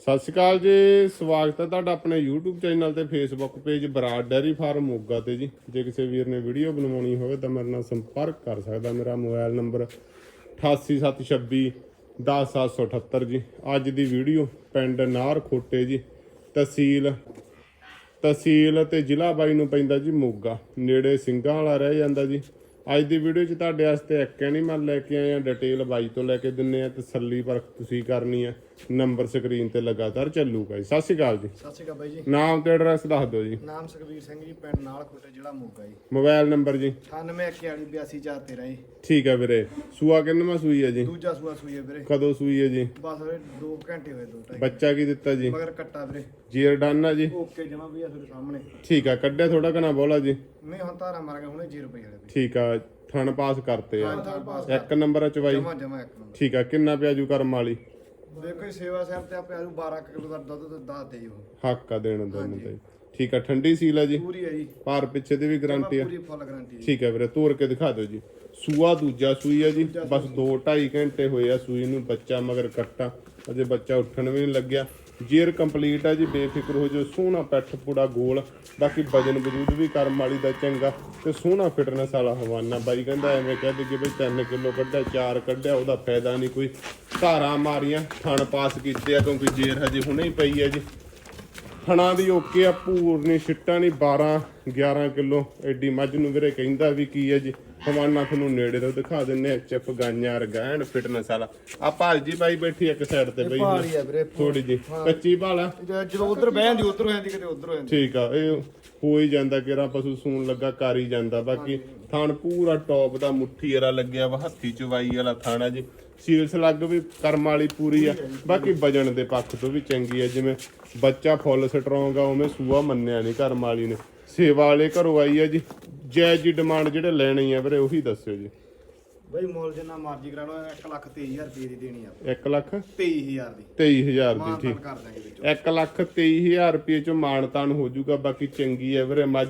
ਸਤਿ ਸ਼੍ਰੀ ਅਕਾਲ ਜੀ, ਸਵਾਗਤ ਹੈ ਤੁਹਾਡਾ ਆਪਣੇ YouTube ਚੈਨਲ ਤੇ Facebook page Brar dairy farm Moga ਤੇ ਜੀ। ਜੇ ਕਿਸੇ ਵੀਰ ਨੇ ਵੀਡੀਓ ਬਣਵਾਉਣੀ ਹੋਵੇ ਤਾਂ ਮੇਰੇ ਨਾਲ ਸੰਪਰਕ ਕਰ ਸਕਦਾ। ਮੇਰਾ ਮੋਬਾਈਲ ਨੰਬਰ 88726 10778 ਜੀ। ਅੱਜ ਦੀ ਵੀਡੀਓ ਪਿੰਡ ਨਾਰ ਖੋਟੇ ਜੀ। ਤਹਿਸੀਲ ਤਹਿਸੀਲ ਤੇ ਜ਼ਿਲ੍ਹਾ ਬਾਈ ਨੂੰ ਪੈਂਦਾ ਜੀ ਮੋਗਾ। ਨੇੜੇ ਸਿੰਘਾਂ ਵਾਲਾ ਰਹਿ ਜਾਂਦਾ ਜੀ। ਅੱਜ ਦੀ ਵੀਡੀਓ 'ਚ ਤੁਹਾਡੇ ਵਾਸਤੇ ਇੱਕ ਐਨੀਮਲ ਲੈ ਕੇ ਆਏ ਆ ਡਿਟੇਲ ਬਾਈ ਤੋਂ ਲੈ ਕੇ ਦਿੰਨੇ ਆ ਤਸੱਲੀ ਪਰਖ ਤੁਸੀਂ ਕਰਨੀ ਆ। ਨੰਬਰ ਸਕਰੀਨ ਤੇ ਲਗਾਤਾਰ ਚੱਲੂਗਾ ਜੀ। ਸਤਿ ਸ਼੍ਰੀ ਅਕਾਲ ਜੀ। ਸਤਿ ਸ਼੍ਰੀ ਅਕਾਲ ਬਾਈ ਜੀ। ਨਾਮ ਤੇ ਐਡਰੈਸ ਦੱਸ ਦਿਓ ਜੀ। ਨਾਮ ਸੁਖਬੀਰ ਸਿੰਘ ਜੀ ਪਿੰਡ ਨਾਲ ਖੋਟੇ ਜ਼ਿਲ੍ਹਾ ਮੋਗਾ ਜੀ। ਮੋਬਾਈਲ ਨੰਬਰ ਜੀ। 9814828413 ਜੀ। ਠੀਕ ਹੈ ਵੀਰੇ। ਸੂਆ ਕਿੰਨਵਾਂ ਸੂਈ ਹੈ ਜੀ? ਦੂਜਾ ਸੂਆ ਸੂਈ ਹੈ ਵੀਰੇ। ਕਦੋਂ ਸੂਈ ਹੈ ਜੀ? ਬਸ ਵੀਰੇ 2 ਘੰਟੇ ਹੋਏ ਦੋ ਢਾਈ ਬੱਚਾ ਕੀ ਦਿੱਤਾ ਜੀ? ਮਗਰ ਕੱਟਾ ਵੀਰੇ। ਜੀਰ ਡਨ ਆ ਜੀ? ਓਕੇ ਜਮਾ ਵੀ ਆ ਤੁਹਾਡੇ ਸਾਹਮਣੇ। ਠੀਕ ਆ ਕੱਢਿਆ ਥੋੜਾ ਕਨਾ ਬੋਲਾ ਜੀ। ਨਹੀਂ ਹੁਣ ਧਾਰਾ ਮਾਰਾਂਗੇ ਹੁਣੇ 0 ਰੁਪਏ ਵਾਲੇ ਵੀ। ਠੀਕ ਆ ਥਣ ਪਾਸ ਕਰਤੇ ਆ। ਪਾਸ ਇੱਕ ਨੰਬਰ ਚ ਬਾਈ ਜਮਾ ਜਮਾ ਇੱਕ ਨੰਬਰ। ਠੀਕ ਆ ਕਿੰਨਾ ਪਿਆ ਜੂ ਕਰਮ ਵਾਲੀ? ਦੇਖੋ ਜੀ ਸੇਵਾ ਸਾਹਿਬ ਤੇ ਆਪੇ ਆਲੂ 12 ਕਿਲੋ ਦਾ ਦੁੱਧ ਤੇ ਦੱਸ ਦੇ ਉਹ। ਹੱਕ ਆ ਦੇਣ ਦਾ ਜੀ। ਠੀਕ ਆ ਠੰਡੀ ਸੀਲ ਆ ਜੀ? ਪੂਰੀ ਹੈ ਜੀ। ਭਾਰ ਪਿੱਛੇ ਦੀ ਵੀ ਗਾਰੰਟੀ ਆ। ਪੂਰੀ ਫੁੱਲ ਗਾਰੰਟੀ ਠੀਕ ਹੈ ਵੀਰੇ ਤੋੜ ਕੇ ਦਿਖਾ ਦਿਓ ਜੀ। ਸੂਆ ਦੂਜਾ ਸੂਈ ਆ ਜੀ। ਬਸ 2 2.5 ਘੰਟੇ ਹੋਏ ਆ ਸੂਈ ਨੂੰ ਬੱਚਾ ਮਗਰ ਕੱਟਾ। ਅਜੇ ਬੱਚਾ ਉੱਠਣ ਵੀ ਨਹੀਂ ਲੱਗਿਆ। ਜੇਰ ਕੰਪਲੀਟ ਆ ਜੀ, ਬੇਫਿਕਰ ਹੋ ਜਾਓ, ਸੋਹਣਾ ਪੈਠ ਪੂੜਾ ਗੋਲ, ਬਾਕੀ ਵਜਨ ਵਜੂਦ ਵੀ ਕਰਮ ਵਾਲੀ ਦਾ ਚੰਗਾ, ਤੇ ਸੋਹਣਾ ਫਿਟਨੈਸ ਵਾਲਾ ਹਵਾਨਾ। ਬਾਈ ਕਹਿੰਦਾ ਐਵੇਂ ਕਹਦੇ ਕਿ ਬਈ 3 ਕਿਲੋ ਕੱਢਿਆ 4 ਕੱਢਿਆ, ਉਹਦਾ ਫਾਇਦਾ ਨਹੀਂ ਕੋਈ। ਧਾਰਾਂ ਮਾਰੀਆਂ, ਥਣ ਪਾਸ ਕੀਤੇ ਆ, ਕਿਉਂਕਿ ਜੇਰ ਹਜੇ ਹੁਣੇ ਹੀ ਪਈ ਹੈ ਜੀ। ਥਣਾ ਦੀ ਓਕੇ ਆ, ਪੂਰਨੀ, ਛਿੱਟਾਂ ਨਹੀਂ 12 11 ਕਿਲੋ। ਐਡੀ ਮੱਝ ਨੂੰ ਵੀਰੇ ਕਹਿੰਦਾ ਵੀ ਕੀ ਹੈ ਜੀ। ਹਵਾਨਾ ਤੁਹਾਨੂੰ ਨੇੜੇ ਤੋਂ ਦਿਖਾ ਦਿੰਨੇ ਆ ਚਿਪ ਗਾਈਆਂ ਰਗੈਣ ਫਿਟਨੈਸ ਵਾਲਾ। ਆ ਭਾਜੀ ਬਾਈ ਬੈਠੀ ਇੱਕ ਸਾਈਡ ਤੇ ਬਈ। ਭਾਰੀ ਆ ਵੀਰੇ ਥੋੜੀ ਜੀ ਕੱਚੀ ਭਾਲਾ ਜਦੋਂ ਉਧਰ ਬਹਿ ਜਾਂਦੀ ਉਧਰ ਹੋ ਜਾਂਦੀ ਕਿਤੇ ਉਧਰ ਹੋ ਜਾਂਦੀ ਠੀਕ ਆ ਇਹ ਹੋ ਹੀ ਜਾਂਦਾ ਕਿਰਾ ਪਸ਼ੂ ਸੂਣ ਲੱਗਾ ਕਰ ਹੀ ਜਾਂਦਾ। ਬਾਕੀ ਥਣ ਪੂਰਾ ਟੌਪ ਦਾ ਮੁੱਠੀ ਵਾਲਾ ਲੱਗਿਆ ਵਾ ਹੱਥੀ ਚਵਾਈ ਵਾਲਾ ਥਾਣਾ ਜੀ। ਸੀਲਸ ਲੱਗ ਵੀ ਕਰਮ ਵਾਲੀ ਪੂਰੀ ਆ। ਬਾਕੀ ਵਜਣ ਦੇ ਪੱਖ ਤੋਂ ਵੀ ਚੰਗੀ ਆ ਜਿਵੇਂ ਬੱਚਾ ਫੁੱਲ ਸਟਰੋਂਗ ਆ ਉਵੇਂ ਸੂਆ ਮੰਨਿਆ ਨਹੀਂ ਕਰਮ ਵਾਲੀ ਨੇ। ਸੇਵਾ ਵਾਲੇ ਘਰੋਂ ਆਈ ਆ ਜੀ। ਜੈ ਜੀ ਡਿਮਾਂਡ ਜਿਹੜੇ ਲੈਣੀ ਆ ਵੀਰੇ ਉਹੀ ਦੱਸਿਓ ਜੀ। ਬਈ ਮੁੱਲ ਜਿੰਨਾ ਮਰਜ਼ੀ ਕਰਾ ਲਓ 1 ਲੱਖ 23000 ਰੁਪਏ ਦੀ ਦੇਣੀ ਆ 1 ਲੱਖ? 23000 ਦੀ। 23000 ਦੀ ਠੀਕ। ਕਰ ਦਾਂਗੇ ਵਿੱਚੋਂ। 1 ਲੱਖ 23000 ਰੁਪਏ ਚ ਮਾਨਤਾਨ ਹੋ ਜਾਊਗਾ ਬਾਕੀ ਚੰਗੀ ਹੈ ਵੀਰੇ ਮੱਝ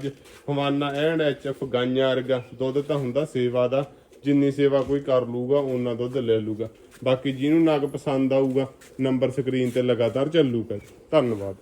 ਹਵਾਨਾ ਐਂਡ ਐਚਐਫ ਗਾਈਆਂ ਵਰਗਾ। ਦੁੱਧ ਤਾਂ ਹੁੰਦਾ ਸੇਵਾ ਦਾ ਜਿੰਨੀ ਸੇਵਾ ਕੋਈ ਕਰ ਲੂਗਾ ਉਹਨਾਂ ਦੁੱਧ ਲੈ ਲੂਗਾ ਬਾਕੀ ਜਿਹਨੂੰ ਨਗ ਪਸੰਦ ਆਊਗਾ ਨੰਬਰ ਸਕਰੀਨ ਤੇ ਲਗਾਤਾਰ ਚੱਲੂਗਾ। ਧੰਨਵਾਦ।